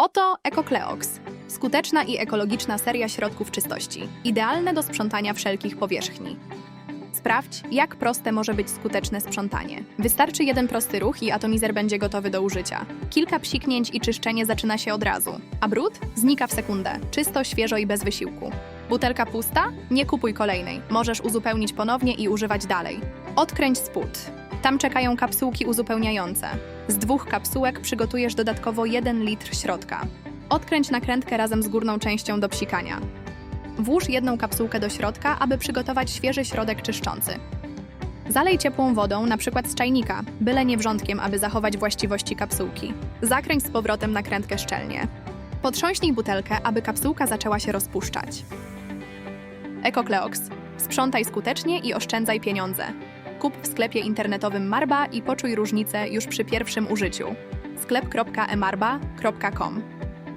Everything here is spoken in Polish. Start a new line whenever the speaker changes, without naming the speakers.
Oto EcoCleox. Skuteczna i ekologiczna seria środków czystości. Idealne do sprzątania wszelkich powierzchni. Sprawdź, jak proste może być skuteczne sprzątanie. Wystarczy jeden prosty ruch i atomizer będzie gotowy do użycia. Kilka psiknięć i czyszczenie zaczyna się od razu. A brud znika w sekundę. Czysto, świeżo i bez wysiłku. Butelka pusta? Nie kupuj kolejnej. Możesz uzupełnić ponownie i używać dalej. Odkręć spód. Tam czekają kapsułki uzupełniające. Z dwóch kapsułek przygotujesz dodatkowo 1 litr środka. Odkręć nakrętkę razem z górną częścią do psikania. Włóż jedną kapsułkę do środka, aby przygotować świeży środek czyszczący. Zalej ciepłą wodą, przykład z czajnika, byle nie wrzątkiem, aby zachować właściwości kapsułki. Zakręć z powrotem nakrętkę szczelnie. Potrząśnij butelkę, aby kapsułka zaczęła się rozpuszczać. EcoCleox. Sprzątaj skutecznie i oszczędzaj pieniądze. Kup w sklepie internetowym Marba i poczuj różnicę już przy pierwszym użyciu. sklep.emarba.com